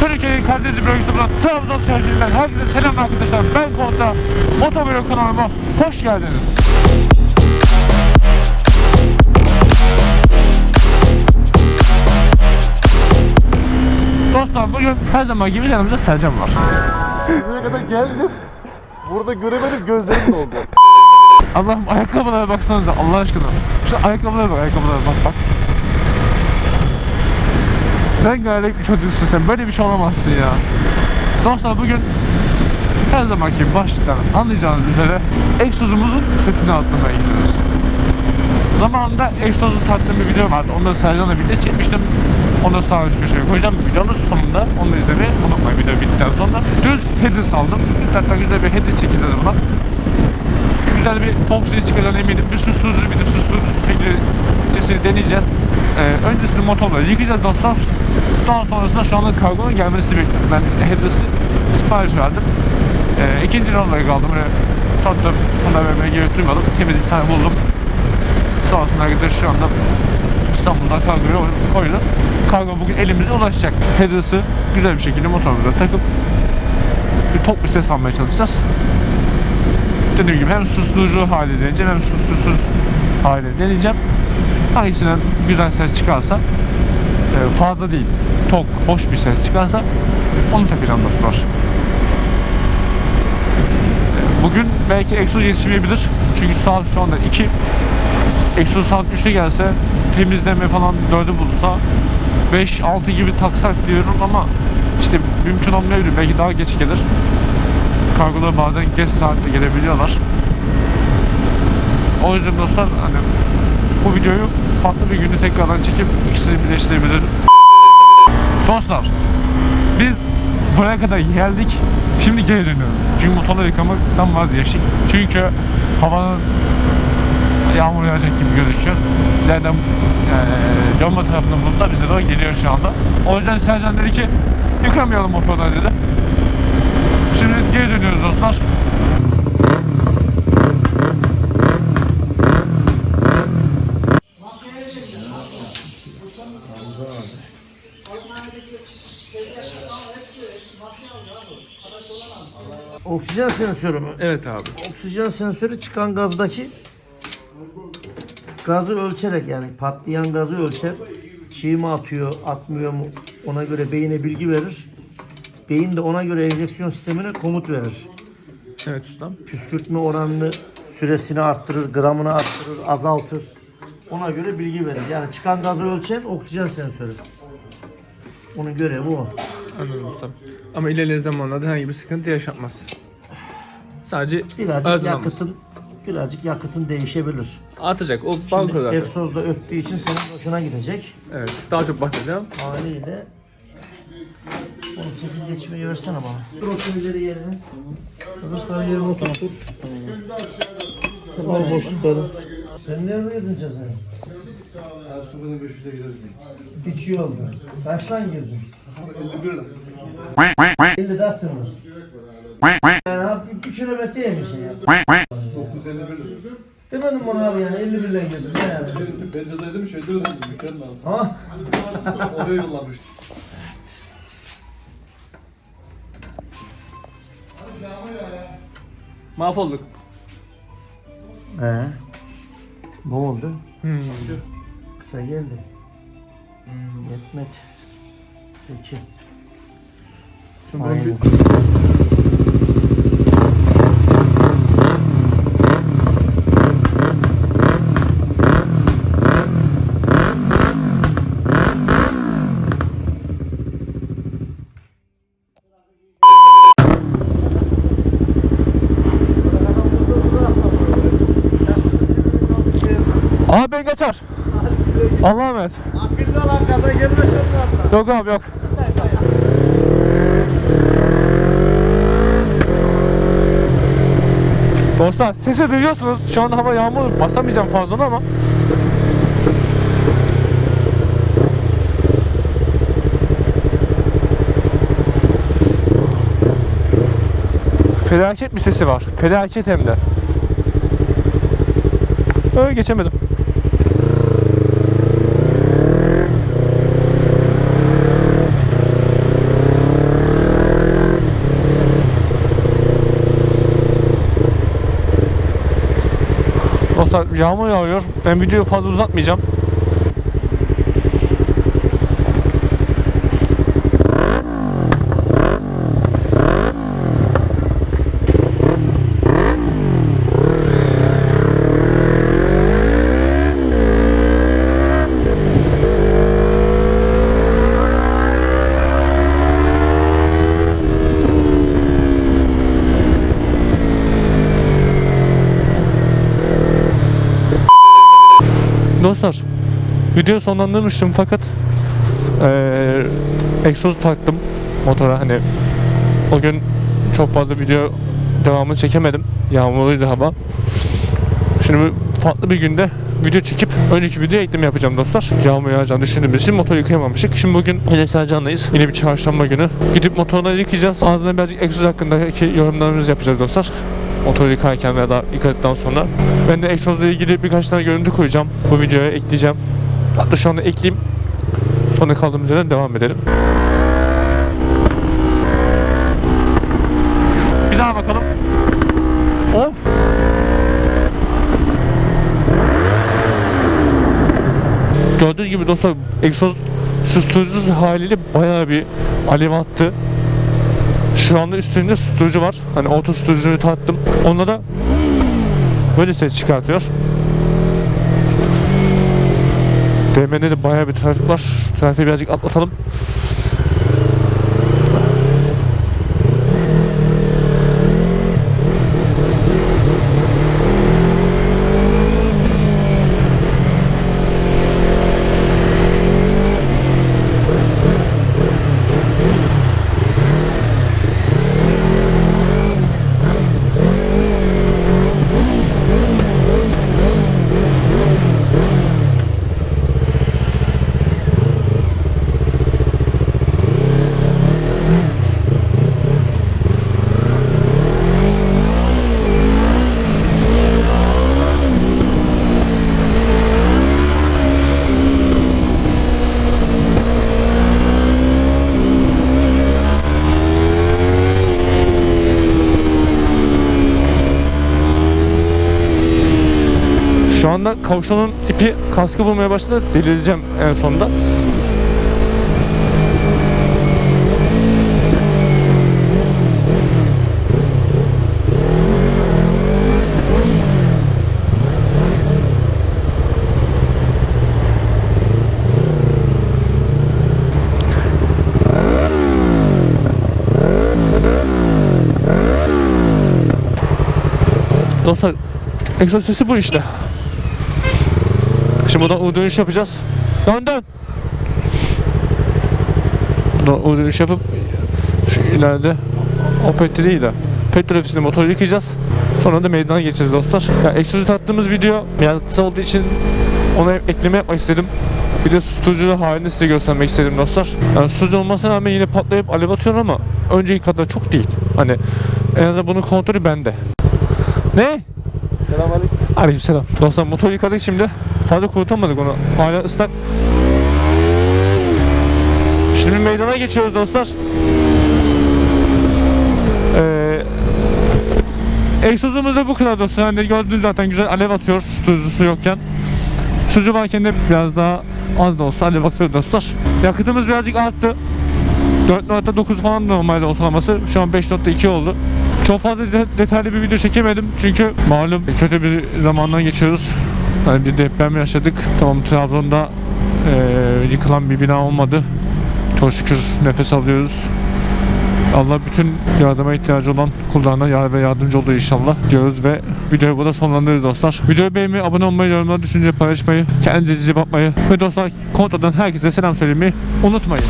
Türkiye'nin Karadeniz bölgesinde bulunan Trabzon seyircilerinden herkese selam arkadaşlar. Ben Konta. Motovlog kanalıma hoş geldiniz. Dostlar bugün her zaman gibi yanımızda Selcan var. Buraya kadar geldim. Burada göremedim gözlerim doldu. Allah'ım ayakkabılara baksanıza Allah aşkına. Şu ayakkabılara bak ayakkabılara bak bak. Rengarenk bir çocuksun sen böyle bir şey olamazsın ya. Dostlar bugün her zamanki başlıktan anlayacağınız üzere egzozumuzun sesini atlamaya gidiyoruz. Zamanında egzozu tattığım bir video vardı. Onu da Sercan'la birlikte çekmiştim. Onu da sağ üst köşeye koyacağım. Videonun sonunda onu izlemeyi unutmayın video bittikten sonra. Düz headers aldım. Zaten güzel bir headers çekeceğiz buna güzel bir top suyu çıkacağına eminim. Bir susturucu bir de susturucu şekilde deneyeceğiz. Ee, öncesinde motorla yıkayacağız dostlar. Daha sonrasında şu anda kargonun gelmesini bekliyorum. Ben hediyesi sipariş verdim. Ee, ikinci olarak aldım. Böyle tattım. Buna vermeye gerek duymadım. Temiz bir tane buldum. Sonrasında arkadaşlar şu anda İstanbul'dan kargoya koydu. Kargo bugün elimize ulaşacak. Hediyesi güzel bir şekilde motorumuza takıp bir top bir ses almaya çalışacağız dediğim gibi hem susturucu hali deneyeceğim hem susuzsuz hali deneyeceğim. Hangisinden güzel ses çıkarsa e, fazla değil, tok, hoş bir ses çıkarsa onu takacağım dostlar. E, Bugün belki egzoz yetişmeyebilir. Çünkü saat şu anda 2. Egzoz saat 3'te gelse temizleme falan 4'ü bulursa 5-6 gibi taksak diyorum ama işte mümkün olmayabilir. Belki daha geç gelir kargolar bazen geç saatte gelebiliyorlar. O yüzden dostlar hani bu videoyu farklı bir günde tekrardan çekip ikisini birleştirebilirim. Dostlar biz buraya kadar geldik. Şimdi geri dönüyoruz. Çünkü motorları yıkamaktan vazgeçtik. Çünkü havanın yağmur yağacak gibi gözüküyor. İleriden eee Yolma tarafından bulutlar bize doğru geliyor şu anda. O yüzden Sercan dedi ki yıkamayalım motorları dedi. Şimdi geri dönüyoruz dostlar. Oksijen sensörü mü? Evet abi. Oksijen sensörü çıkan gazdaki gazı ölçerek yani patlayan gazı ölçer. Çiğ mi atıyor, atmıyor mu ona göre beyine bilgi verir. Beyin de ona göre enjeksiyon sistemine komut verir. Evet ustam. Püskürtme oranını, süresini arttırır, gramını arttırır, azaltır. Ona göre bilgi verir. Yani çıkan gazı ölçen oksijen sensörü. Onun görevi o. Anladım ustam. Ama ilerleyen zamanlarda herhangi bir sıkıntı yaşatmaz. Sadece Birazcık yakıtın birazcık yakıtın değişebilir. Artacak. O Şimdi banko zaten. egzozda öttüğü için senin hoşuna gidecek. Evet. Daha çok bahsedeceğim. Haliyle 18 geçmeyi versene bana. Dur otur ileri yerine. Kıbrısların yerine oturtur. Al boşlukları. Sen nerede yedin cezayı? Sokakta 500'e gideriz. Hiç iyi oldu. Kaçtan girdin? 51 50 daha sınır. 2 kilometre yemiş ya. 951 Demedim bana abi yani 51 ile girdim. Ne yani? Ben cezaydım şeyde ödedim. Mükemmel. Ha? Oraya yollamış. Mahvolduk. He. Ne oldu? Hmm. Kısa geldi. Yetmedi. Peki. Şimdi Abi ben kaçar. Allah'a emanet. Akıllı olan gaza gelme çok Yok abi yok. Dostlar sesi duyuyorsunuz. Şu anda hava yağmur basamayacağım fazla ama. Felaket bir sesi var. Felaket hem de. Öyle geçemedim. Dostlar yağmur yağıyor. Ben videoyu fazla uzatmayacağım. Dostlar video sonlandırmıştım fakat eee egzoz taktım motora. Hani o gün çok fazla video devamını çekemedim. Yağmurluydu hava. Şimdi farklı bir günde video çekip önceki videoya ekleme yapacağım dostlar. Yağmur yağacağını düşündüğümüz için motoru yıkayamamıştık. Şimdi bugün yine Sercan'dayız yine bir çarşamba günü. Gidip motorunu yıkayacağız. Ardından birazcık egzoz hakkındaki yorumlarımızı yapacağız dostlar motoru yıkarken veya da yıkadıktan sonra ben de egzozla ilgili birkaç tane görüntü koyacağım. Bu videoya ekleyeceğim. Hatta şu anda ekleyeyim. Sonra kaldığımız yerden devam edelim. Bir daha bakalım. Of Gördüğünüz gibi dostlar egzoz susturucusuz haliyle bayağı bir alev attı. Şu anda üstünde susturucu var. Hani oto susturucuyu taktım. Onda da böyle ses çıkartıyor. DM'de de bayağı bir trafik var. Şu trafiği birazcık atlatalım. Şu anda kavşonun ipi kaskı vurmaya başladı. Delireceğim en sonunda. Dostlar egzoz sesi bu işte. Şimdi buradan U dönüş yapacağız. Dön dön. U dönüş yapıp şu ileride Opet'te değil de petrol ofisinde motoru yıkayacağız. Sonra da meydana geçeceğiz dostlar. Yani egzozu taktığımız video biraz kısa olduğu için ona ekleme yapmak istedim. Bir de susturucu halini size göstermek istedim dostlar. Yani susturucu olmasına rağmen yine patlayıp alev atıyor ama önceki kadar çok değil. Hani en azından bunun kontrolü bende. Ne? Selamünaleyküm. Aleykümselam. Dostlar motor yıkadık şimdi. Fazla kurutamadık onu. Hala ıslak. Şimdi meydana geçiyoruz dostlar. Ee, egzozumuz da bu kadar dostlar. Hani gördüğünüz zaten güzel alev atıyor susturucusu yokken. Sucu varken de biraz daha az da olsa alev atıyor dostlar. Yakıtımız birazcık arttı. 4.9 falan normalde ortalaması. Şu an 5.2 oldu. Çok fazla de- detaylı bir video çekemedim çünkü malum kötü bir zamandan geçiyoruz. Hani bir deprem yaşadık. Tamam Trabzon'da eee, yıkılan bir bina olmadı. Çok şükür nefes alıyoruz. Allah bütün yardıma ihtiyacı olan kullarına yar ve yardımcı olur inşallah diyoruz ve videoyu burada sonlandırıyoruz dostlar. Videoyu beğenmeyi, abone olmayı, yorumlar, düşünce paylaşmayı, kendinize bakmayı ve dostlar kontadan herkese selam söylemeyi unutmayın.